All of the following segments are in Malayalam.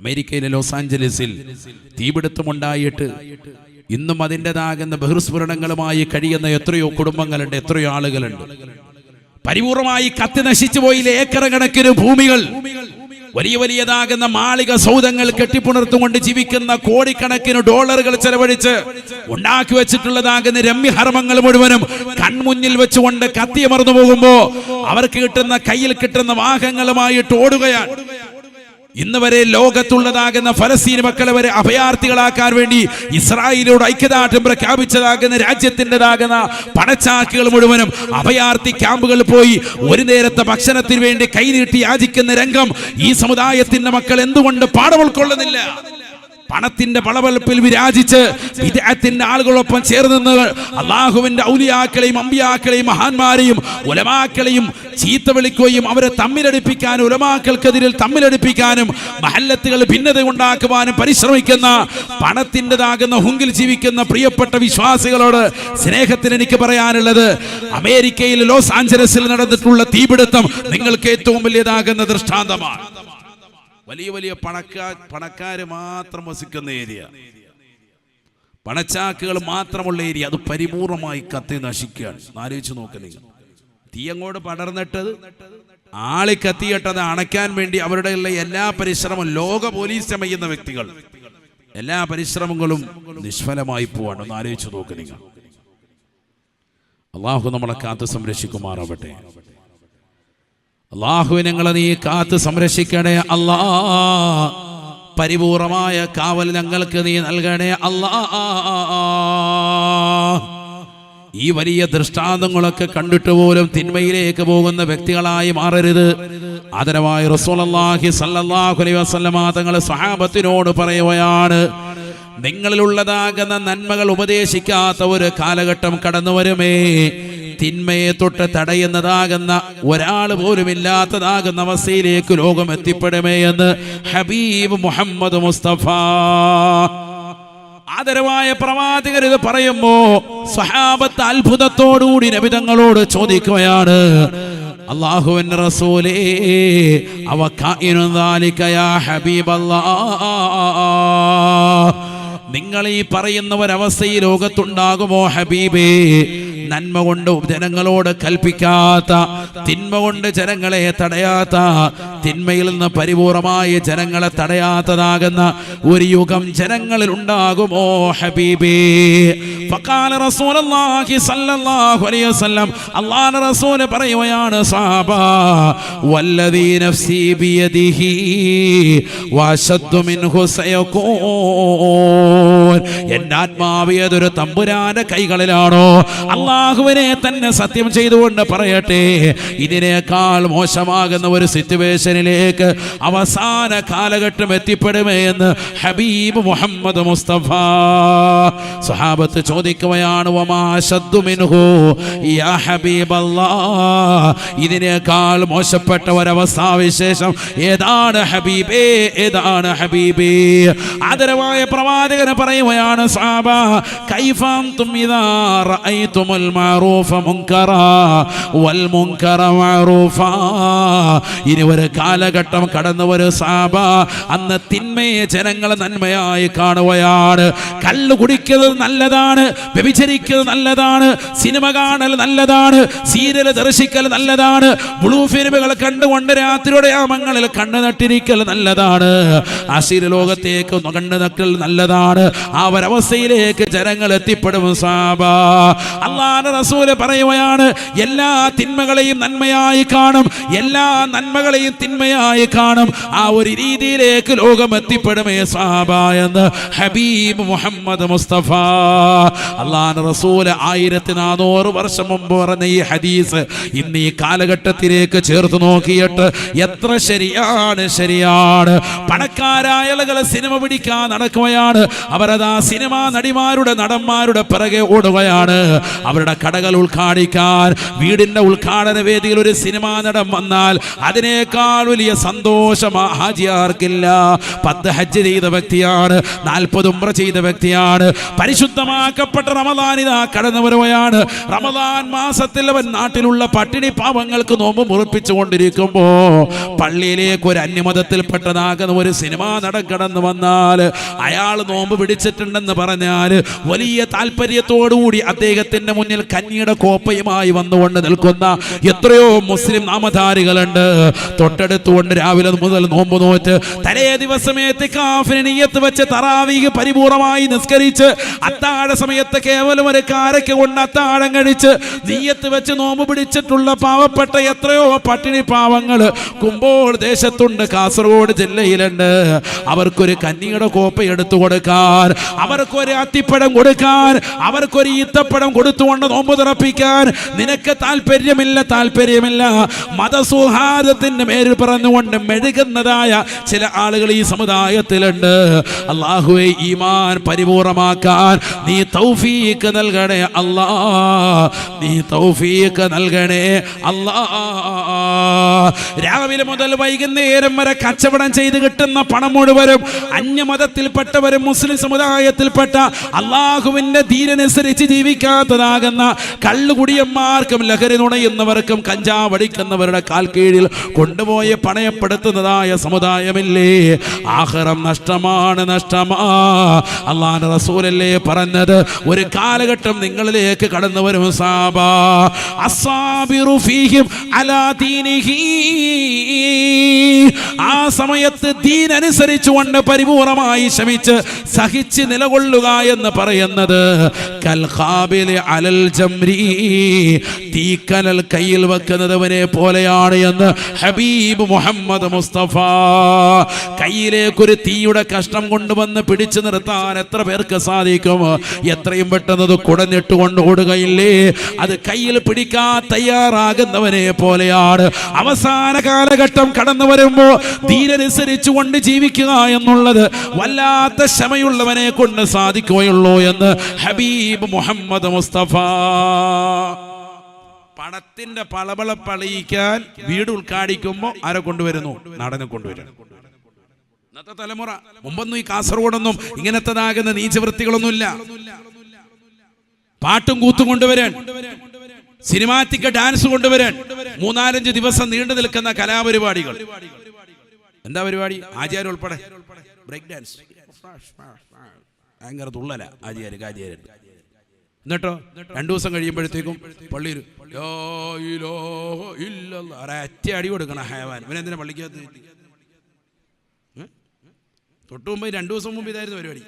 അമേരിക്കയിലെ ലോസ് ആഞ്ചലസിൽ തീപിടുത്തമുണ്ടായിട്ട് ഇന്നും അതിന്റെതാകുന്ന ബഹിർസ്ഫുരണങ്ങളുമായി കഴിയുന്ന എത്രയോ കുടുംബങ്ങളുണ്ട് എത്രയോ ആളുകളുണ്ട്. പരിപൂർണമായി കത്തി നശിച്ചു പോയി ഏക്കർ കണക്കിന് ഭൂമികൾ. വലിയ വലിയതാകുന്ന മാളിക സൗധങ്ങൾ കെട്ടിപ്പുണർത്തുകൊണ്ട് ജീവിക്കുന്ന കോടിക്കണക്കിന് ഡോളറുകൾ ചെലവഴിച്ച് ഉണ്ടാക്കി വെച്ചിട്ടുള്ളതാകുന്ന രമ്യഹർമ്മങ്ങൾ മുഴുവനും കൺമുന്നിൽ വെച്ചുകൊണ്ട് കത്തിയമർന്നു പോകുമ്പോ അവർക്ക് കിട്ടുന്ന കയ്യിൽ കിട്ടുന്ന വാഹനങ്ങളുമായിട്ട് ഓടുകയാണ്. ഇന്ന് വരെ ലോകത്തുള്ളതാകുന്ന ഫലസ്തീൻ മക്കളെ വരെ അഭയാർത്ഥികളാക്കാൻ വേണ്ടി ഇസ്രായേലിനോട് ഐക്യദാർഢ്യം പ്രഖ്യാപിച്ചതാകുന്ന രാജ്യത്തിന്റെതാകുന്ന പണച്ചാക്കുകൾ മുഴുവനും അഭയാർത്ഥി ക്യാമ്പുകളിൽ പോയി ഒരു നേരത്തെ ഭക്ഷണത്തിന് വേണ്ടി കൈനീട്ടി യാചിക്കുന്ന രംഗം ഈ സമുദായത്തിന്റെ മക്കൾ എന്തുകൊണ്ട് പാഠം ഉൾക്കൊള്ളുന്നില്ല? പണത്തിന്റെ പളവൽപ്പിൽ വിരാജിച്ച് വിദേഹത്തിന്റെ ആളുകളൊപ്പം ചേർന്ന് അള്ളാഹുവിന്റെ ഔലിയാക്കളെയും അമ്പിയാക്കളെയും മഹാന്മാരെയും ഉലമാക്കളെയും ചീത്ത വിളിക്കുകയും അവരെ തമ്മിലടിപ്പിക്കാനും ഉലമാക്കൾക്കെതിരിൽ തമ്മിലടിപ്പിക്കാനും മഹല്ലത്തുകൾ ഭിന്നത ഉണ്ടാക്കുവാനും പരിശ്രമിക്കുന്ന പണത്തിന്റെതാകുന്ന ഹുങ്കിൽ ജീവിക്കുന്ന പ്രിയപ്പെട്ട വിശ്വാസികളോട് സ്നേഹത്തിന് എനിക്ക് പറയാനുള്ളത് അമേരിക്കയിൽ ലോസ് ആഞ്ചലസിൽ നടന്നിട്ടുള്ള തീപിടുത്തം നിങ്ങൾക്ക് ഏറ്റവും വലിയതാകുന്ന ദൃഷ്ടാന്തമാണ്. വലിയ വലിയ പണക്കാർ പണക്കാര് മാത്രം വസിക്കുന്ന ഏരിയ. പണച്ചാക്കുകൾ മാത്രമുള്ള ഏരിയ. അത് പരിപൂർണമായി കത്തി നശിക്കുകയാണ്. ആലോചിച്ച് നോക്ക് നിങ്ങൾ. തീ അങ്ങോട്ട് പടർന്നിട്ടത് ആളി കത്തിയിട്ടത് അണയ്ക്കാൻ വേണ്ടി അവരുടെ എല്ലാ പരിശ്രമവും ലോക പോലീസ് ചമയുന്ന വ്യക്തികൾ. എല്ലാ പരിശ്രമങ്ങളും നിഷ്ഫലമായി പോവാണ്. ഒന്ന് ആലോചിച്ച് നോക്ക് നിങ്ങൾ. അള്ളാഹു നമ്മളെ കാത്തു സംരക്ഷിക്കുമാറാവട്ടെ. അള്ളാഹുവിനെ ഞങ്ങളെ നീ കാത്ത് സംരക്ഷിക്കണേ അല്ലാ. പരിപൂർണമായ കാവൽ ഞങ്ങൾക്ക് നീ നൽകണേ അല്ലാ. ഈ വലിയ ദൃഷ്ടാന്തങ്ങളൊക്കെ കണ്ടിട്ട് പോലും തിന്മയിലേക്ക് പോകുന്ന വ്യക്തികളായി മാറരുത്. അതരമായി റസൂലുള്ളാഹി സല്ലാഹുലി അലൈഹി വസല്ലമ തങ്ങൾ സഹാബത്തിനോട് പറയുകയാണ് നിങ്ങളിലുള്ളതാകുന്ന നന്മകൾ ഉപദേശിക്കാത്ത ഒരു കാലഘട്ടം കടന്നു വരുമേ തിന്മയെ തൊട്ട് തടയുന്നതാകുന്ന ഒരാൾ പോലും ഇല്ലാത്തതാകുന്ന അവസ്ഥയിലേക്ക് ലോകം എത്തിപ്പെടുമേ എന്ന് ഹബീബ് മുഹമ്മദ് മുസ്തഫ. ആദരവായ പ്രവാചകർ ഇത് പറയുമ്പോ സ്വഹാബത്ത് അത്ഭുതത്തോടുകൂടി നബിതങ്ങളോട് ചോദിക്കുകയാണ് അള്ളാഹുവിന്റെ റസൂലേ അവ ഹബീബല്ലാ. നിങ്ങൾ ഈ പറയുന്ന ഒരവസ്ഥ ഈ ലോകത്തുണ്ടാകുമോ ഹബീബേ? നന്മ കൊണ്ട് ജനങ്ങളോട് കൽപ്പിക്കാത്ത തിന്മ കൊണ്ട് ജനങ്ങളെ തടയാത്ത തിന്മയിൽ നിന്ന് പരിപൂർണമായി ജനങ്ങളെ തടയാത്തതാകുന്ന ഒരു യുഗം ജനങ്ങളിൽ ഉണ്ടാകുമോ ഹബീബേ? ഫഖാല റസൂലുള്ളാഹി സ്വല്ലല്ലാഹു അലൈഹി വസല്ലം അല്ലാഹുവിന്റെ റസൂൽ പറയുകയാണ് സഹാബ വല്ലദീ നഫ്സി ബിയദിഹി വശദ്ദു മിൻഹു സയകൂൻ എന്റെ ആത്മാവ് ഏതൊരു തമ്പുരാന്റെ കൈകളിലാണോ? അള്ളാഹുവിനെ തന്നെ സത്യം ചെയ്തുകൊണ്ട് പറയട്ടെ. ഇതിനേക്കാൾ മോശമാകുന്ന ഒരു സിറ്റുവേഷനിലേക്ക് അവസാന കാലഘട്ടം എത്തിപ്പെടുമേ എന്ന് ഹബീബ് മുഹമ്മദ് മുസ്തഫ സ്വഹാബത്ത് ചോദിക്കുകയാണ് ഇതിനേക്കാൾ മോശപ്പെട്ട ഒരവസ്ഥാവിശേഷം ഏതാണ് ഹബീബേ? ഏതാണ് ഹബീബേ? ആദരവായ പ്രവാചകന് പറയുകയാണ് സാബ കൈഫാം തുമിതാ റഅയ്തുമുൽ മഅറൂഫ منكرا വൽ മുൻകറ ഇനി ഒരു കാലഘട്ടം കടന്നു ഒരു സാബ അന്ന് തിന്മയെ ജനങ്ങൾ നന്മയായി കാണുകയാണ്. കല്ല് കുടിക്കുന്നത് നല്ലതാണ് വ്യഭിചരിക്കുന്നത് നല്ലതാണ് സിനിമ കാണൽ നല്ലതാണ് സീരിയൽ ദർശിക്കൽ നല്ലതാണ് ബ്ലൂ ഫിലിമുകൾ കണ്ടുകൊണ്ട് രാത്രിയുടെ യാമങ്ങളിൽ കണ്ണു നട്ടിരിക്കൽ നല്ലതാണ്. അശീല ലോകത്തേക്ക് കണ്ണു നക്കൽ നല്ലതാണ്. ആ ഒരവസ്ഥയിലേക്ക് ജനങ്ങൾ എത്തിപ്പെടും സാബ. അള്ളാഹ് റസൂൽ പറയുകയാണ് എല്ലാ തിന്മകളെയും നന്മയായി കാണും എല്ലാ നന്മകളെയും തിന്മയായി കാണും. ആ ഒരു രീതിയിലേക്ക് ലോകം എത്തിപ്പെടുമേ സാബ എന്ന് ഹബീബ് മുഹമ്മദ് മുസ്തഫ. അള്ളാഹ് റസൂൽ ആയിരത്തി നാനൂറ് വർഷം മുമ്പ് പറഞ്ഞ ഈ ഹദീസ് ഇന്ന് ഈ കാലഘട്ടത്തിലേക്ക് ചേർത്ത് നോക്കിയിട്ട് എത്ര ശരിയാണ് ശരിയാണ്. പണക്കാരായ ആളുകളെ സിനിമ പിടിക്കാൻ നടക്കുകയാണ്. അവരതാ സിനിമാ നടിമാരുടെ നടന്മാരുടെ പിറകെ ഓടുകയാണ്. അവരുടെ കടകൾ ഉദ്ഘാടിക്കാൻ വീടിന്റെ ഉദ്ഘാടന വേദിയിൽ ഒരു സിനിമാ നടൻ വന്നാൽ അതിനേക്കാൾ വലിയ സന്തോഷം ഹാജിയാർക്കില്ല. പത്ത് ഹജ്ജ് ചെയ്ത വ്യക്തിയാണ് നാൽപ്പത് ഉമ്ര ചെയ്ത വ്യക്തിയാണ് പരിശുദ്ധമാക്കപ്പെട്ട റമദാൻ കടന്നു വരുകയാണ് റമദാൻ മാസത്തിൽ അവൻ നാട്ടിലുള്ള പട്ടിണി പാവങ്ങൾക്ക് നോമ്പ് മുറിപ്പിച്ചു കൊണ്ടിരിക്കുമ്പോ പള്ളിയിലേക്ക് ഒരു അന്യമതത്തിൽപ്പെട്ടതാകുന്ന ഒരു സിനിമാ നടൻ കടന്നു വന്നാൽ അയാൾ നോമ്പ് പിടിച്ചിട്ടുണ്ടെന്ന് പറഞ്ഞാൽ വലിയ താല്പര്യത്തോടുകൂടി അദ്ദേഹത്തിന്റെ മുന്നിൽ കന്നിയുടെ കോപ്പയുമായി വന്നുകൊണ്ട് നിൽക്കുന്ന എത്രയോ മുസ്ലിം നാമധാരികളുണ്ട്. തൊട്ടടുത്തുകൊണ്ട് രാവിലെ മുതൽ നോമ്പ് നോറ്റ് തലേ ദിവസമേ കാഫിന് വെച്ച് തറാവീഗ് പരിപൂർണമായി നിസ്കരിച്ച് അത്താഴ സമയത്ത് കേവലം ഒരു കാരയ്ക്ക് കൊണ്ട് അത്താഴം കഴിച്ച് നീയത്ത് വെച്ച് നോമ്പ് പിടിച്ചിട്ടുള്ള പാവപ്പെട്ട എത്രയോ പട്ടിണി പാവങ്ങൾ കുമ്പോൾ ദേശത്തുണ്ട് കാസർഗോഡ് ജില്ലയിലുണ്ട്. അവർക്കൊരു കന്നിയുടെ കോപ്പ എടുത്തു കൊടുക്കാൻ അവർക്കൊരു അത്തിപ്പഴം കൊടുക്കാൻ അവർക്കൊരു ഈത്തപ്പഴം കൊടുത്തുകൊണ്ട് നോമ്പ് തുറപ്പിക്കാൻ നിനക്ക് താല്പര്യമില്ല താല്പര്യമില്ല. മതസൗഹാർദ്ദത്തിന്റെ പേരിൽ പറഞ്ഞുകൊണ്ട് മെഴുകുന്നതായ ചില ആളുകൾ ഈ സമുദായത്തിലുണ്ട്. അള്ളാഹുവെ ഈമാൻ പരിപൂർണമാക്കാൻ നീ തൗഫീക്ക് നൽകണേ അല്ലാ. നീ തൗഫീക്ക് നൽകണേ അല്ലാ. രാവിലെ മുതൽ വൈകുന്നേരം വരെ കച്ചവടം ചെയ്ത് കിട്ടുന്ന പണം മുഴുവനും അന്യമതത്തിൽപ്പെട്ടവരും മുസ്ലിം സമുദായത്തിൽപ്പെട്ട അള്ളാഹുവിന്റെ ധീരനുസരിച്ച് ജീവിക്കാത്തതാകുന്ന. കള്ളുകുടിയന്മാർക്കും ലഹരി നുണയുന്നവർക്കും കഞ്ചാവടിക്കുന്നവരുടെ കാൽ കീഴിൽ കൊണ്ടുപോയി പണയപ്പെടുത്തുന്നതായ സമുദായമില്ലേ? ആഹ്റം നഷ്ടമാണ് നഷ്ടമാ. അള്ളാൻ റസൂലല്ലേ പറഞ്ഞത്? ഒരു കാലഘട്ടം നിങ്ങളിലേക്ക് കടന്നു വരും സാബ. ഫീഹിം ആ സമയത്ത് ദീൻ അനുസരിച്ചുകൊണ്ട് പരിപൂർണമായി ശമിച്ച് സഹിച്ച് നിലകൊള്ളുക എന്ന് പറയുന്നത് കൽഹാബിലെ അലൽ തീക്കനൽ കയ്യിൽ വെക്കുന്നതവനെ പോലെയാണ് എന്ന് ഹബീബ് മുഹമ്മദ് മുസ്തഫ. കയ്യിലേക്കൊരു തീയുടെ കഷ്ണം കൊണ്ടുവന്ന് പിടിച്ചു നിർത്താൻ എത്ര പേർക്ക് സാധിക്കും? എത്രയും പെട്ടെന്ന് അത് കുടഞ്ഞിട്ട് കൊണ്ട് ഓടുകയില്ലേ? അത് കയ്യിൽ പിടിക്കാൻ തയ്യാറാകുന്നവനെ പോലെയാണ്. അവസാന കാലഘട്ടം കടന്നു വരുമ്പോ ധീരനുസരിച്ചു കൊണ്ട് ജീവിക്കുക എന്നുള്ളത് വല്ലാത്ത ക്ഷമയുള്ളവനെ കൊണ്ട് സാധിക്കുകയുള്ളൂ എന്ന് ഹബീബ് മുഹമ്മദ് മുസ്തഫ പണത്തിന്റെ പളപള പളിയിക്കാൻ വീട് ഉദ്ഘാടിക്കുമ്പോ ആരെ കൊണ്ടുവരുന്നു? നടനെ കൊണ്ടുവരുന്നു. ഇന്നത്തെ തലമുറ മുമ്പൊന്നും ഈ കാസർഗോഡൊന്നും ഇങ്ങനത്തതാകുന്ന നീചവൃത്തികളൊന്നുമില്ല. പാട്ടും കൂത്തും കൊണ്ടുവരാൻ സിനിമാറ്റിക് ഡാൻസ് കൊണ്ടുവരാൻ മൂന്നാലഞ്ച് ദിവസം നീണ്ടു നിൽക്കുന്ന കലാപരിപാടികൾ. എന്താ പരിപാടി? ആചാര്യ ഉൾപ്പെടെ? Break dance. ഭയങ്കര തുള്ളല ആചാര്യ ആചാര്യൻ എന്നിട്ടോ? രണ്ടു ദിവസം കഴിയുമ്പോഴത്തേക്കും പള്ളിയിൽ ഒരറ്റ അടി കൊടുക്കണം ഹയവാൻ ഇവനെന്തിനാ പള്ളിക്കകത്ത് ഏ? തൊട്ടു മുമ്പ് രണ്ടു ദിവസം മുമ്പ് ഇതായിരുന്നു പരിപാടി.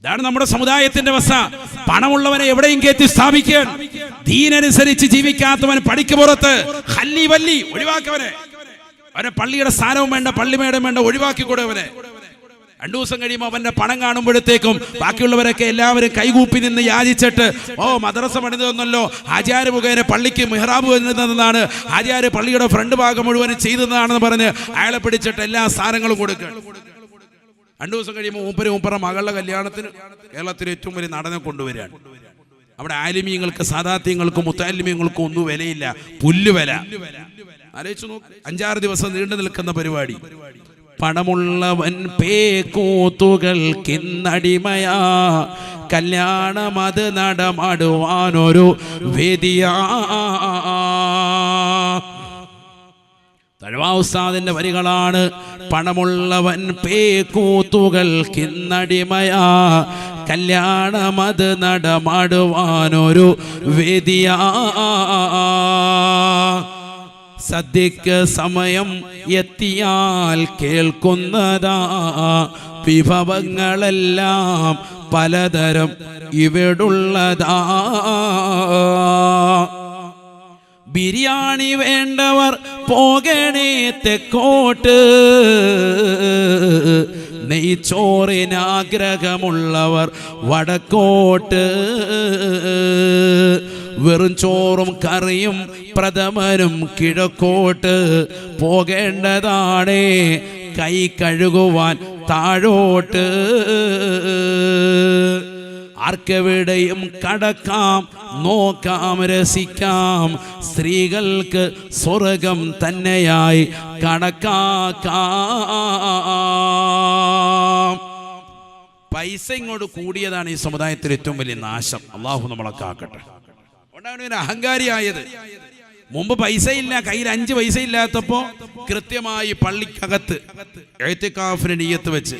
ഇതാണ് നമ്മുടെ സമുദായത്തിന്റെ അവസ്ഥ. പണമുള്ളവനെ എവിടെയും കയറ്റി സ്ഥാപിക്കാൻ. ദീനനുസരിച്ച് ജീവിക്കാത്തവൻ പടിക്ക് പുറത്ത്. ഹല്ലി വല്ലി ഒഴിവാക്കവനെ. അവനെ പള്ളിയുടെ സ്ഥാനവും വേണ്ട പള്ളിമേടം വേണ്ട ഒഴിവാക്കി കൊടുവനെ രണ്ടു ദിവസം കഴിയുമ്പോൾ അവന്റെ പണം കാണുമ്പോഴത്തേക്കും ബാക്കിയുള്ളവരൊക്കെ എല്ലാവരും കൈകൂപ്പി നിന്ന് യാചിച്ചിട്ട് ഓ മദ്രസ പണിതെന്നല്ലോ ആചാര്യ മുഖേന പള്ളിക്ക് മെഹ്റാബ് വരുന്നതെന്നാണ് ആചാര്യ പള്ളിയുടെ ഫ്രണ്ട് ഭാഗം മുഴുവൻ ചെയ്തതാണെന്ന് പറഞ്ഞ് അയാളെ പിടിച്ചിട്ട് എല്ലാ സാധനങ്ങളും കൊടുക്കുക. രണ്ടു ദിവസം കഴിയുമ്പോൾ മൂപ്പര് മൂപ്പറ മകളുടെ കല്യാണത്തിന് കേരളത്തിലെ ഏറ്റവും വലിയ നടനെ കൊണ്ടുവരികയാണ്. അവിടെ ആലിമീങ്ങൾക്ക് സാധാത്യങ്ങൾക്കും മുത്താലിമീങ്ങൾക്കും ഒന്നും വിലയില്ല. പുല്ല് വില. ആലോചിച്ചു നോക്ക്. അഞ്ചാറ് ദിവസം നീണ്ടു നിൽക്കുന്ന പരിപാടി. പണമുള്ളവൻ പേക്കൂത്തുകൾക്കിന്നടിമയാ. കല്യാണമത് നടമാടുവാനൊരു വേദിയാ. തഴവാസാദിന്റെ വരികളാണ്. പണമുള്ളവൻ പേക്കൂത്തുകൾക്കിന്നടിമയാ. കല്യാണമത് നടമാടുവാനൊരു വേദിയാ. സദ്യക്ക് സമയം എത്തിയാൽ കേൾക്കുന്നതാ. വിഭവങ്ങളെല്ലാം പലതരം ഇവിടുള്ളതാ. ബിരിയാണി വേണ്ടവർ പോകണേ തെക്കോട്ട്. നെയ്ച്ചോറിനാഗ്രഹമുള്ളവർ വടക്കോട്ട്. വെറും ചോറും കറിയും പ്രഥമനും കിഴക്കോട്ട് പോകേണ്ടതാണേ. കൈ കഴുകുവാൻ താഴോട്ട്. ആർക്കെവിടെയും കടക്കാം നോക്കാം രസിക്കാം. സ്ത്രീകൾക്ക് സ്വർഗം തന്നെയായി കണക്കാക്കാം. പൈസ ഇങ്ങോട്ട് കൂടിയതാണ് ഈ സമുദായത്തിൽ ഏറ്റവും വലിയ നാശം. അള്ളാഹു നമ്മളെ കാക്കട്ടെ. അതുകൊണ്ടാണ് ഇവൻ അഹങ്കാരിയായത്. മുമ്പ് പൈസ ഇല്ല കയ്യിൽ അഞ്ച് പൈസ ഇല്ലാത്തപ്പോ കൃത്യമായി പള്ളിക്കകത്ത് എഴുത്തിക്കാഫിന് നീയത്ത് വെച്ച്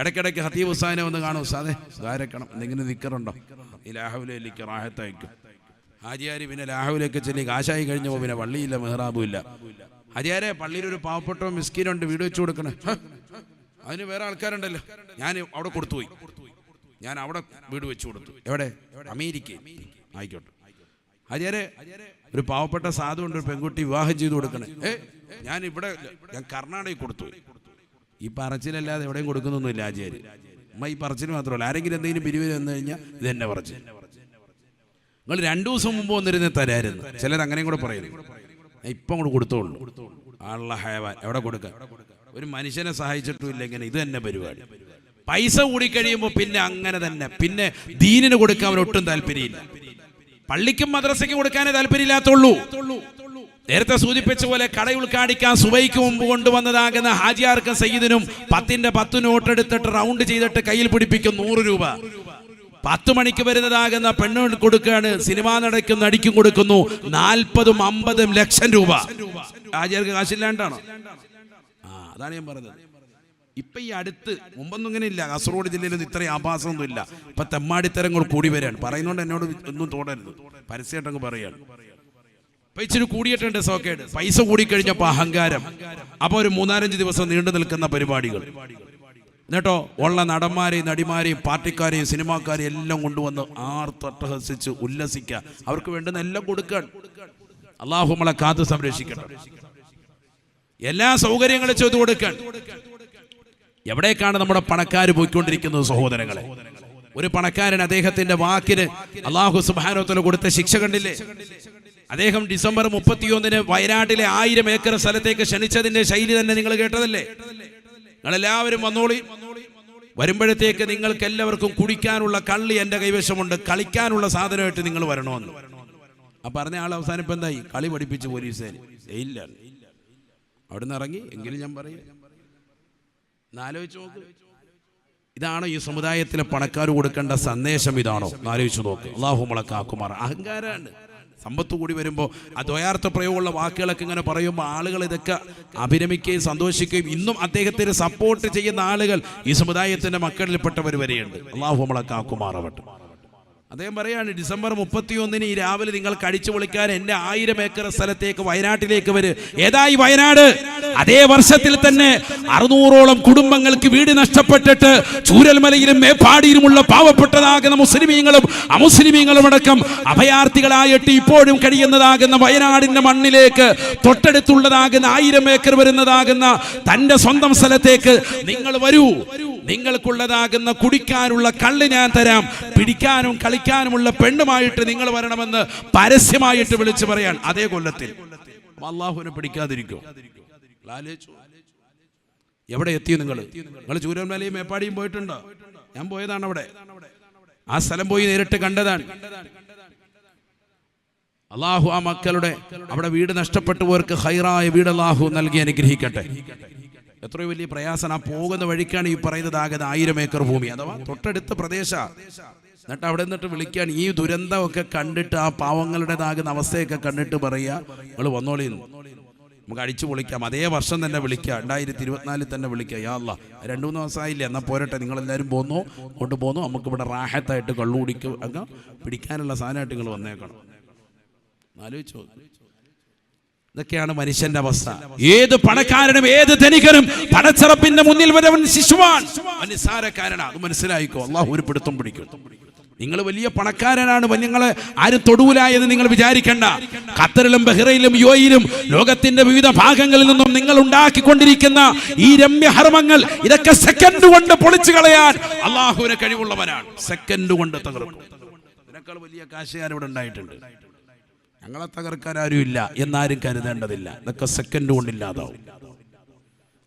ഇടയ്ക്കിടയ്ക്ക് ഹത്തീബ് ഹുസാനെ ഒന്ന് കാണും സാധേ ധാരക്കണം എന്തെങ്കിലും നിക്കറുണ്ടോ? ഈ ലാഹുലേക്ക് റാഹത്തയക്കും ഹാജിയാരി പിന്നെ ലാഹുലേക്ക് ചെല്ലി കാശായി കഴിഞ്ഞപ്പോൾ പിന്നെ പള്ളിയില്ല മെഹ്റാബും ഇല്ല. ഹാജിയാരെ പള്ളിയിൽ ഒരു പാവപ്പെട്ടോ മിസ്കീനുണ്ട് വീട് വെച്ചു കൊടുക്കണേ. അതിന് വേറെ ആൾക്കാരുണ്ടല്ലോ. ഞാൻ അവിടെ കൊടുത്തുപോയി. ഞാൻ അവിടെ വീട് വെച്ചു കൊടുത്തു. എവിടെ? അമേരിക്ക ആയിക്കോട്ടെ. ഹാജിയാരെ ഒരു പാവപ്പെട്ട സാധു ഉണ്ട് ഒരു പെൺകുട്ടി വിവാഹം ചെയ്തു കൊടുക്കണേ. ഏ ഞാൻ ഇവിടെ ഞാൻ കർണാടകയിൽ കൊടുത്തു. ഈ പറച്ചിലല്ലാതെ എവിടെയും കൊടുക്കുന്നൊന്നുമില്ല ആചാര്യ അമ്മ ഈ പറച്ചിൽ മാത്രമല്ല. ആരെങ്കിലും എന്തെങ്കിലും പിരിവ് തന്നു കഴിഞ്ഞാൽ ഇത് എന്നെ പറച്ചു നിങ്ങൾ രണ്ടു ദിവസം മുമ്പ് വന്നിരുന്ന് തരായിരുന്നു. ചിലർ അങ്ങനെയും കൂടെ പറയുന്നു. ഇപ്പം കൂടെ കൊടുത്തോളൂ. ആളുള്ള ഹയവാൻ എവിടെ കൊടുക്കാം? ഒരു മനുഷ്യനെ സഹായിച്ചിട്ടും ഇല്ല ഇങ്ങനെ. ഇത് തന്നെ പരിപാടി. പൈസ കൂടി കഴിയുമ്പോൾ പിന്നെ അങ്ങനെ തന്നെ. പിന്നെ ദീനിന് കൊടുക്കാൻ ഒട്ടും താല്പര്യമില്ല. പള്ളിക്കും മദ്രസയ്ക്കും കൊടുക്കാനേ താല്പര്യമില്ലാത്തുള്ളൂ. നേരത്തെ സൂചിപ്പിച്ച പോലെ കട ഉൾക്കാടിക്കാൻ സുബൈക്ക് മുമ്പ് കൊണ്ടുവന്നതാകുന്ന ഹാജിയാർക്കും സയ്യിദിനും പത്തിന്റെ പത്ത് നോട്ട് എടുത്തിട്ട് റൗണ്ട് ചെയ്തിട്ട് കയ്യിൽ പിടിപ്പിക്കും നൂറ് രൂപ. പത്ത് മണിക്ക് വരുന്നതാകുന്ന പെണ്ണ് കൊടുക്കുകയാണ് സിനിമ നടക്കും നടിക്കും കൊടുക്കുന്നു നാൽപ്പതും അമ്പതും ലക്ഷം രൂപ. ഹാജിയാർക്ക് കാശില്ലാണ്ടാണോ? ആ അതാണ് ഞാൻ പറഞ്ഞത്. ഇപ്പൊ ഈ അടുത്ത് മുമ്പൊന്നും ഇങ്ങനെ ഇല്ല കാസർഗോഡ് ജില്ലയിലൊന്നും ഇത്രയും ആഭാസമൊന്നും ഇല്ല ഇപ്പൊ തെമ്മാടിത്തരങ്ങൾ കൂടി വരികയാണ്. പറയുന്നോണ്ട് എന്നോട് ഒന്നും തോടരുത് പരസ്യമായിട്ടങ്ങ് പറയാണ് ഇപ്പൊ ഇച്ചിരി കൂടിയിട്ടുണ്ട് സോക്കേട്. പൈസ കൂടിക്കഴിഞ്ഞപ്പോ അഹങ്കാരം. അപ്പൊ ഒരു മൂന്നാലഞ്ച് ദിവസം നീണ്ടു നിൽക്കുന്ന പരിപാടികൾ. എന്നിട്ടോ ഉള്ള നടന്മാരെയും നടിമാരെയും പാർട്ടിക്കാരെയും സിനിമാക്കാരെയും എല്ലാം കൊണ്ടുവന്ന് ആർത്തട്ടഹസിച്ച് ഉല്ലസിക്ക. അവർക്ക് വേണ്ടുന്ന എല്ലാം കൊടുക്കാൻ. അള്ളാഹുമളെ കാത്തു സംരക്ഷിക്കണം എല്ലാ സൗകര്യങ്ങളും ചെയ്തു കൊടുക്കാൻ. എവിടേക്കാണ് നമ്മുടെ പണക്കാർ പോയിക്കൊണ്ടിരിക്കുന്നത് സഹോദരങ്ങളെ? ഒരു പണക്കാരൻ അദ്ദേഹത്തിന്റെ വാക്കിന് അള്ളാഹു സുബാനോത്തല കൊടുത്ത ശിക്ഷ കണ്ടില്ലേ? അദ്ദേഹം ഡിസംബർ മുപ്പത്തിയൊന്നിന് വയനാട്ടിലെ ആയിരം ഏക്കർ സ്ഥലത്തേക്ക് ക്ഷണിച്ചതിന്റെ ശൈലി തന്നെ നിങ്ങൾ കേട്ടതല്ലേ? നിങ്ങൾ എല്ലാവരും വന്നോളി. വരുമ്പോഴത്തേക്ക് നിങ്ങൾക്ക് എല്ലാവർക്കും കുടിക്കാനുള്ള കള്ളി എന്റെ കൈവശമുണ്ട് കളിക്കാനുള്ള സാധനമായിട്ട് നിങ്ങൾ വരണമെന്ന്. ആ പറഞ്ഞ ആൾ അവസാനം ഇപ്പം എന്തായി? കളി പഠിപ്പിച്ച് പോലീസുകാർ ഇല്ല. നിന്ന് ഇറങ്ങി എങ്കിലും ഞാൻ പറയും. എന്നാലോചിച്ച് നോക്ക്. ഇതാണോ ഈ സമുദായത്തിലെ പണക്കാർ കൊടുക്കേണ്ട സന്ദേശം? ഇതാണോ? ആലോചിച്ച് നോക്ക്. അള്ളാഹു മുളക്കാക്കുമാർ അഹങ്കാരാണ്. സമ്പത്ത് കൂടി വരുമ്പോൾ ആ ദ്വയാർത്ഥ പ്രയോഗമുള്ള വാക്കുകളൊക്കെ ഇങ്ങനെ പറയുമ്പോൾ ആളുകൾ ഇതൊക്കെ അഭിരമിക്കുകയും സന്തോഷിക്കുകയും ഇന്നും അദ്ദേഹത്തിന് സപ്പോർട്ട് ചെയ്യുന്ന ആളുകൾ ഈ സമുദായത്തിന്റെ മക്കളിൽപ്പെട്ടവർ വരെയുണ്ട്. അള്ളാഹു മുളക്കാക്കുമാറാവട്ടെ അദ്ദേഹം പറയാണ് ഡിസംബർ മുപ്പത്തിയൊന്നിന് ഈ രാവിലെ നിങ്ങൾ കടിച്ചു പൊളിക്കാൻ എന്റെ ആയിരം ഏക്കർ സ്ഥലത്തേക്ക് വയനാട്ടിലേക്ക് വരും. ഏതായി വയനാട്? അതേ വർഷത്തിൽ തന്നെ അറുന്നൂറോളം കുടുംബങ്ങൾക്ക് വീട് നഷ്ടപ്പെട്ടിട്ട് ചൂരൽമലയിലും മേപ്പാടിയിലുമുള്ള പാവപ്പെട്ടതാകുന്ന മുസ്ലിമീങ്ങളും അമുസ്ലിമീങ്ങളും അടക്കം അഭയാർത്ഥികളായിട്ട് ഇപ്പോഴും കഴിയുന്നതാകുന്ന വയനാടിന്റെ മണ്ണിലേക്ക് തൊട്ടടുത്തുള്ളതാകുന്ന ആയിരം ഏക്കർ വരുന്നതാകുന്ന തന്റെ സ്വന്തം സ്ഥലത്തേക്ക് നിങ്ങൾ വരൂ. നിങ്ങൾക്കുള്ളതാകുന്ന കുടിക്കാനുള്ള കള്ള് ഞാൻ തരാം. പിടിക്കാനും കളിക്കാനുമുള്ള പെണ്ണുമായിട്ട് നിങ്ങൾ വരണമെന്ന് പരസ്യമായിട്ട് വിളിച്ചു പറയാൻ അതേ കൊല്ലത്തിൽ. അള്ളാഹുവിനെ പിടിക്കാതിരിക്കും? എവിടെ എത്തി നിങ്ങൾ? നിങ്ങൾ ചൂരന്മലയും മേപ്പാടിയും പോയിട്ടുണ്ടോ? ഞാൻ പോയതാണ് അവിടെ. ആ സ്ഥലം പോയി നേരിട്ട് കണ്ടതാണ്. അള്ളാഹു ആ മക്കളുടെ അവിടെ വീട് നഷ്ടപ്പെട്ടു പോർക്ക് ഹൈറായ വീട് അള്ളാഹു നൽകി അനുഗ്രഹിക്കട്ടെ. എത്രയോ വലിയ പ്രയാസം ആ പോകുന്ന വഴിക്കാണ് ഈ പറയുന്നത് ആകുന്ന ആയിരം ഏക്കർ ഭൂമി. അഥവാ തൊട്ടടുത്ത പ്രദേശ. എന്നിട്ട് അവിടെ നിന്നിട്ട് വിളിക്കാൻ ഈ ദുരന്തമൊക്കെ കണ്ടിട്ട് ആ പാവങ്ങളുടേതാകുന്ന അവസ്ഥയൊക്കെ കണ്ടിട്ട് പറയുക നിങ്ങൾ വന്നോളി നമുക്ക് അടിച്ചു പൊളിക്കാം. അതേ വർഷം തന്നെ വിളിക്കാം. രണ്ടായിരത്തി ഇരുപത്തിനാലിൽ തന്നെ വിളിക്കാം. യാ അല്ല രണ്ടു മൂന്ന് ദിവസമായില്ലേ. എന്നാൽ പോരട്ടെ. നിങ്ങളെല്ലാവരും പോന്നു കൊണ്ടുപോന്നു നമുക്ക് ഇവിടെ റാഹത്തായിട്ട് കള്ളു കുടിക്കും. അങ്ങ് പിടിക്കാനുള്ള സാധനമായിട്ട് നിങ്ങൾ വന്നേക്കണം. ആലോചിച്ചു. ഇതൊക്കെയാണ് മനുഷ്യന്റെ അവസ്ഥ. ഏത് പണക്കാരനും ഏത് ധനികനും പണച്ചെറപ്പിന്റെ മുന്നിൽ വരവൻ ശിശുവാൻ. അവൻ അത് മനസ്സിലായിക്കോ? അള്ളാഹു ഒരു പിടുത്തം പിടിക്കും. നിങ്ങൾ വലിയ പണക്കാരനാണ് നിങ്ങളെ ആരും തൊടുവിലായെന്ന് എന്ന് നിങ്ങൾ വിചാരിക്കണ്ട. ഖത്തറിലും ബഹ്റയിലും യുഎയിലും ലോകത്തിന്റെ വിവിധ ഭാഗങ്ങളിൽ നിന്നും നിങ്ങൾ ഉണ്ടാക്കിക്കൊണ്ടിരിക്കുന്ന ഈ രമ്യ രമ്യഹർമ്മങ്ങൾ ഇതൊക്കെ സെക്കൻഡ് കൊണ്ട് പൊളിച്ചു കളയാൻ അള്ളാഹുവിനെ കഴിവുള്ളവനാണ്. സെക്കൻഡ് കൊണ്ട് തകർക്കും. ഇതിനേക്കാൾ വലിയ കാശുകാർ ഇവിടെ ഉണ്ടായിട്ടുണ്ട്. ഞങ്ങളെ തകർക്കാൻ ആരുമില്ല എന്നാരും കരുതേണ്ടതില്ല. ഇതൊക്കെ സെക്കൻഡ് കൊണ്ടില്ലാതാവും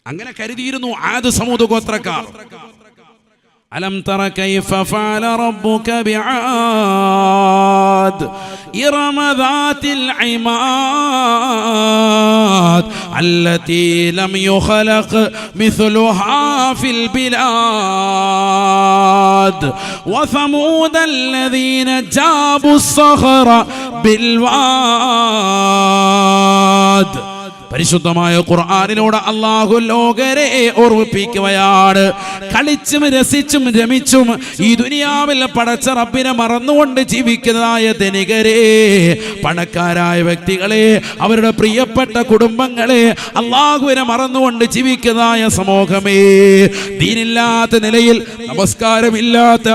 അങ്ങനെ കരുതിയിരുന്നു ആദ്യ സമൂഹ ഗോത്രക്കാർ ألم تر كيف فعل ربك بعاد؟ إرم ذات العماد التي لم يخلق مثلها في البلاد. وثمود الذين جابوا الصخر بالواد. പരിശുദ്ധമായ ഖുർആാനിലൂടെ അള്ളാഹു ലോകരെ ഓർമ്മിപ്പിക്കുകയാണ്. കളിച്ചും രസിച്ചും രമിച്ചും ഈ ദുനിയാവിൽ പടച്ച റബ്ബിനെ മറന്നുകൊണ്ട് ജീവിക്കുന്നതായ ധനികരെ പണക്കാരായ വ്യക്തികളെ അവരുടെ പ്രിയപ്പെട്ട കുടുംബങ്ങളെ അള്ളാഹുവിനെ മറന്നുകൊണ്ട് ജീവിക്കുന്നതായ സമൂഹമേ. ദീനില്ലാത്ത നിലയിൽ നമസ്കാരമില്ലാത്ത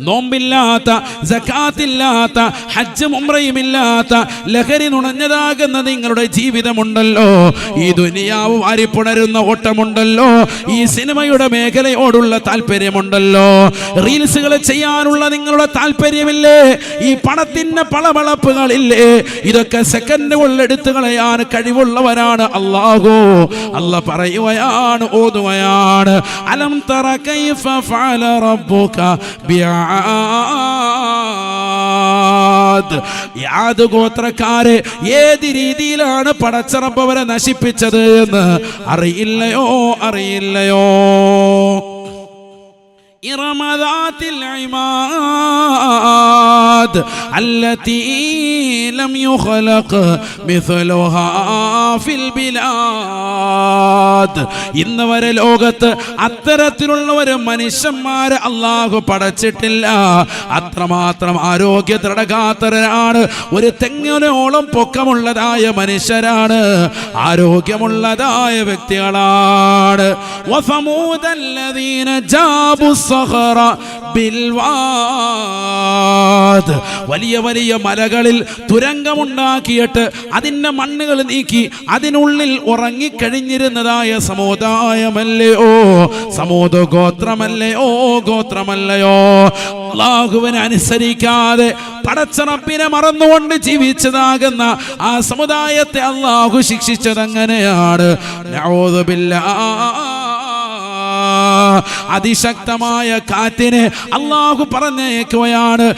നോമ്പില്ലാത്ത ജക്കാത്തില്ലാത്ത ഹജ്ജ് ഉംറയുമില്ലാത്ത ലഹരി നുണഞ്ഞതാകുന്ന നിങ്ങളുടെ ജീവിതമുണ്ടല്ലോ. ഈ ദുനിയാവ് വാരിപ്പുണരുന്ന ഓട്ടമുണ്ടല്ലോ. ഈ സിനിമയുടെ മേഖലയോടുള്ള താല്പര്യമുണ്ടല്ലോ. റീൽസുകൾ ചെയ്യാനുള്ള നിങ്ങളുടെ താല്പര്യമില്ലേ? ഈ പണത്തിന്റെ പളവളപ്പുകളില്ലേ? ഇതൊക്കെ സെക്കൻഡ് കൊള്ളെടുത്തു കളയാൻ കഴിവുള്ളവരാണ് അള്ളാഹു അല്ല പറയുകയാണ് ഓതുകയാണ്. അലം തറ കൈഫ റബ്ബുക ബിആ യാദ് യാദ് ഗോത്രക്കാരെ ഏത് രീതിയിലാണ് പടച്ചറപ്പ് അവരെ നശിപ്പിച്ചത് എന്ന് അറിയില്ലയോ അറിയില്ലയോ إرم ذات العماد التي لم يخلق مثلها في البلاد ഇന്ന് വരെ ലോകത്ത് അത്തരത്തിലുള്ള ഒരു മനുഷ്യന്മാരെ അള്ളാഹു പടച്ചിട്ടില്ല അത്രമാത്രം ആരോഗ്യ ദൃഢഗാത്രരാണ് ഒരു തെങ്ങിനോളം പൊക്കമുള്ളതായ മനുഷ്യരാണ് ആരോഗ്യമുള്ളതായ വ്യക്തികളാണ് ബിൽവാദ്. വലിയ വലിയ മലകളിൽ തുരങ്കമുണ്ടാക്കിയിട്ട് അതിന്റെ മണ്ണുകൾ നീക്കി അതിനുള്ളിൽ ഉറങ്ങിക്കഴിഞ്ഞിരുന്നതായ സമുദായമല്ലയോ? സമൂത ഓ ഗോത്രമല്ലയോ? അള്ളാഹുവിനെ അനുസരിക്കാതെ പടച്ചറപ്പിനെ മറന്നുകൊണ്ട് ജീവിച്ചതാകുന്ന ആ സമുദായത്തെ അള്ളാഹു ശിക്ഷിച്ചതങ്ങനെയാണ്. നവോദബില്ലാ അതിശക്തമായ കാറ്റിനെ അള്ളാഹു പറഞ്ഞേക്കുകയാണ്.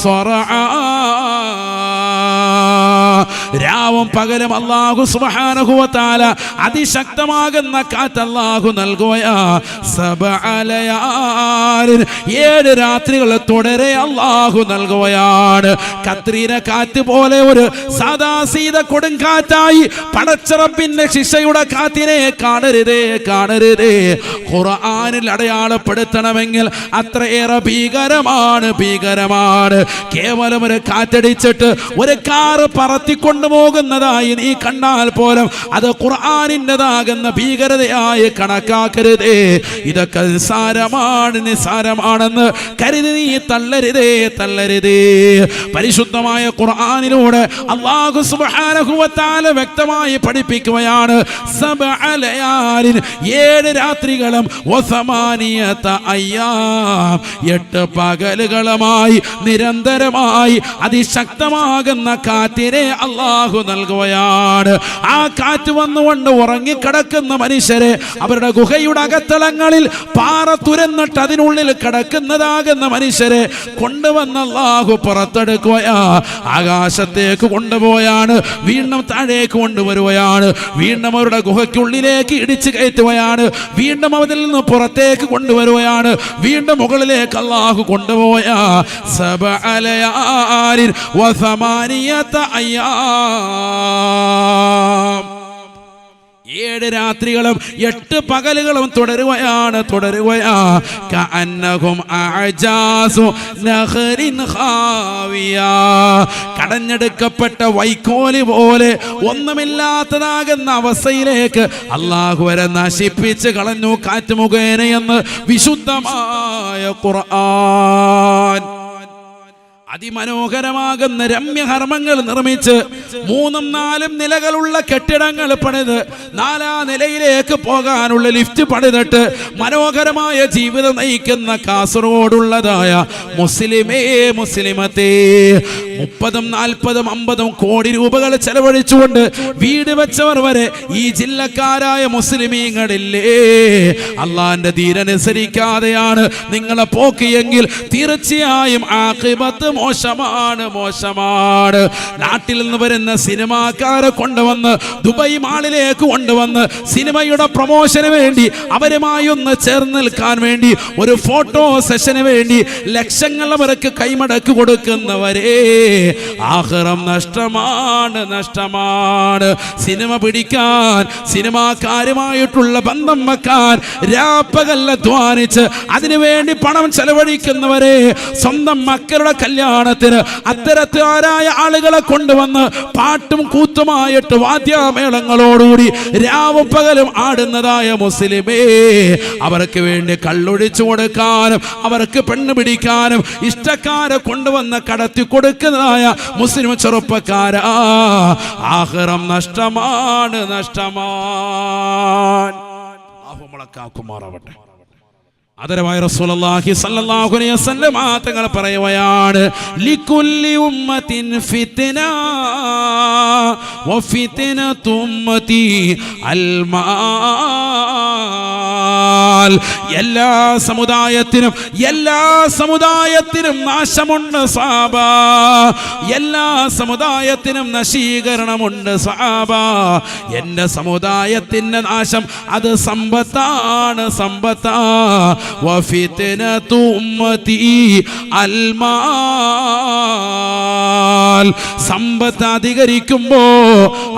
സ്വറആ രാവും പകലും അള്ളാഹു സുബാനഹുവത്താല അതിശക്തമാകുന്ന കാറ്റ് അള്ളാഹു നൽകുകയാ ഏഴ് രാത്രികൾ തുടരെ അള്ളാഹു നൽകുകയാണ് കത്രീന കാറ്റ് പോലെ ഒരു സദാസീത കൊടുങ്കാറ്റായി പടച്ചിറപ്പിന്റെ ശിക്ഷയുടെ കാത്തിനെ കാണരുതേ കാണരുതേ. ഖുർആാനിൽ അടയാളപ്പെടുത്തണമെങ്കിൽ അത്രയേറെ ഭീകരമാണ് ഭീകരമാണ്. കേവലം ഒരു കാറ്റടിച്ചിട്ട് ഒരു കാറ് പറത്തിക്കൊണ്ടു പോകുന്നതായി നീ കണ്ടാൽ പോലും അത് ഖുർആാനിന്റെതാകുന്ന ഭീകരതയായി കണക്കാക്കരുതേ. ഇതൊക്കെ നിസ്സാരമാണ് നിസ്സാരമാണെന്ന് കരുതി നീ തള്ളരുതേ തള്ളരുതേ. പരിശുദ്ധമായ ഖുർആാനിലൂടെ അള്ളാഹു സുബ്ഹാനഹുവത്താല വ്യക്തമായി പഠിപ്പിക്കുകയാണ് ഏഴ് രാത്രികളും എട്ട് പകലുകളുമായി നിരന്തരമായി അതിശക്തമാകുന്ന കാറ്റിനെ അള്ളാഹു നൽകുകയാണ്. ആ കാറ്റ് വന്നുകൊണ്ട് ഉറങ്ങിക്കിടക്കുന്ന മനുഷ്യരെ അവരുടെ ഗുഹയുടെ അകത്തളങ്ങളിൽ പാറ തുരന്നിട്ട് അതിനുള്ളിൽ കിടക്കുന്നതാകുന്ന മനുഷ്യരെ കൊണ്ടുവന്ന അള്ളാഹു പുറത്തെടുക്കുകയാ. ആകാശത്തേക്ക് കൊണ്ടുപോയാണ് വീണ്ടും താഴേക്ക് കൊണ്ടുവരുകയാണ് വീണ്ടും അവരുടെ ഗുഹയ്ക്കുള്ളിലേക്ക് ഇടിച്ചു കയറ്റുകയാണ് വീണ്ടും അതിൽ നിന്ന് പുറത്തേക്ക് കൊണ്ടുവരുകയാണ് വീണ്ടും മുകളിലേക്ക് അള്ളാഹു കൊണ്ടുപോയാ. സബ അലയാരിൻ അയ്യാം ഏഴ് രാത്രികളും എട്ട് പകലുകളും തുടരുകയാണ് തുടരുകയാ. കടഞ്ഞെടുക്കപ്പെട്ട വൈക്കോൽ പോലെ ഒന്നുമില്ലാത്തതാകുന്ന അവസ്ഥയിലേക്ക് അള്ളാഹു വരെ നശിപ്പിച്ച് കളഞ്ഞു കാറ്റ് മുഖേനയെന്ന് വിശുദ്ധമായ ഖുർആൻ. അതിമനോഹരമാകുന്ന രമ്യഹർമ്മങ്ങൾ നിർമ്മിച്ച് മൂന്നും നാലും നിലകളുള്ള കെട്ടിടങ്ങൾ പണിത് നാലാ നിലയിലേക്ക് പോകാനുള്ള ലിഫ്റ്റ് പണിതിട്ട് മനോഹരമായ ജീവിതം നയിക്കുന്ന കാസർഗോഡുള്ളതായ മുസ്ലിമേ മുസ്ലിമത്തേ. മുപ്പതും നാൽപ്പതും അമ്പതും കോടി രൂപകൾ ചെലവഴിച്ചുകൊണ്ട് വീട് വെച്ചവർ വരെ ഈ ജില്ലക്കാരായ മുസ്ലിമീങ്ങളില്ലേ? അള്ളാന്റെ ധീരനുസരിക്കാതെയാണ് നിങ്ങളെ പോക്കിയെങ്കിൽ തീർച്ചയായും ആഖിബത്ത് മോശമാണ് മോശമാണ്. നാട്ടിൽ നിന്ന് വരുന്ന സിനിമാക്കാരെ കൊണ്ടുവന്ന് ദുബൈ മാളിലേക്ക് കൊണ്ടുവന്ന് സിനിമയുടെ പ്രൊമോഷന് വേണ്ടി അവരുമായി ഒന്ന് ചേർന്ന് നിൽക്കാൻ വേണ്ടി ഒരു ഫോട്ടോ സെഷന് വേണ്ടി ലക്ഷങ്ങൾ അവർക്ക് കൈമടക്ക് കൊടുക്കുന്നവരെ ആഹ്റം നഷ്ടമാണ് നഷ്ടമാണ്. സിനിമ പിടിക്കാൻ സിനിമാക്കാരുമായിട്ടുള്ള ബന്ധം വെക്കാൻ രാപ്പകല്ല അധ്വാനിച്ച് അതിനുവേണ്ടി പണം ചെലവഴിക്കുന്നവരെ സ്വന്തം മക്കളുടെ കല്യാണത്തിന് അത്തരത്തിലാരായ ആളുകളെ കൊണ്ടുവന്ന് പാട്ടും കൂത്തുമായിട്ട് വാദ്യമേളങ്ങളോടുകൂടി രാവും പകലും ആടുന്നതായ മുസ്ലിമേ അവർക്ക് വേണ്ടി കള്ളൊഴിച്ചു കൊടുക്കാനും അവർക്ക് പെണ്ണ് പിടിക്കാനും ഇഷ്ടക്കാരെ കൊണ്ടുവന്ന് കടത്തി കൊടുക്കുന്നതായ മുസ്ലിം ചെറുപ്പക്കാരാ. ആഹ്റം നഷ്ടമാണ് നഷ്ടമാണ്. ആഹുമുളക്കാക്കുമാറാവട്ടെ ആദരവായ റസൂലുള്ളാഹി സല്ലല്ലാഹു അലൈഹി വസല്ലം തങ്ങൾ പറയുകയാണ് ലികുല്ലി ഉമ്മത്തിൻ ഫിത്ന വഫിത്നതു ഉമ്മതി അൽമാൽ. എല്ലാ സമുദായത്തിനും എല്ലാ സമുദായത്തിനും നാശമുണ്ട് സാബ. എല്ലാ സമുദായത്തിനും നശീകരണമുണ്ട് സാബ. എന്റെ സമുദായത്തിന്റെ നാശം അത് സമ്പത്താണ് സമ്പത്താ. വഫിത്നതു أمتي അൽമാൽ. സമ്പത്ത് അധികരിക്കുമ്പോ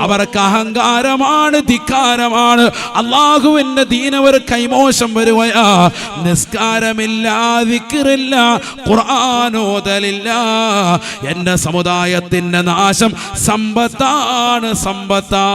അവർക്ക് അഹങ്കാരമാണ് ധിക്കാരമാണ്. അള്ളാഹുവിന്റെ ദീനവർ കൈമോശം വരുവയാ. നിസ്കാരമില്ല വിക്കിറില്ല ഖുർആാനോദലില്ല എന്റെ സമുദായത്തിന്റെ നാശം സമ്പത്താണ് സമ്പത്താണ്.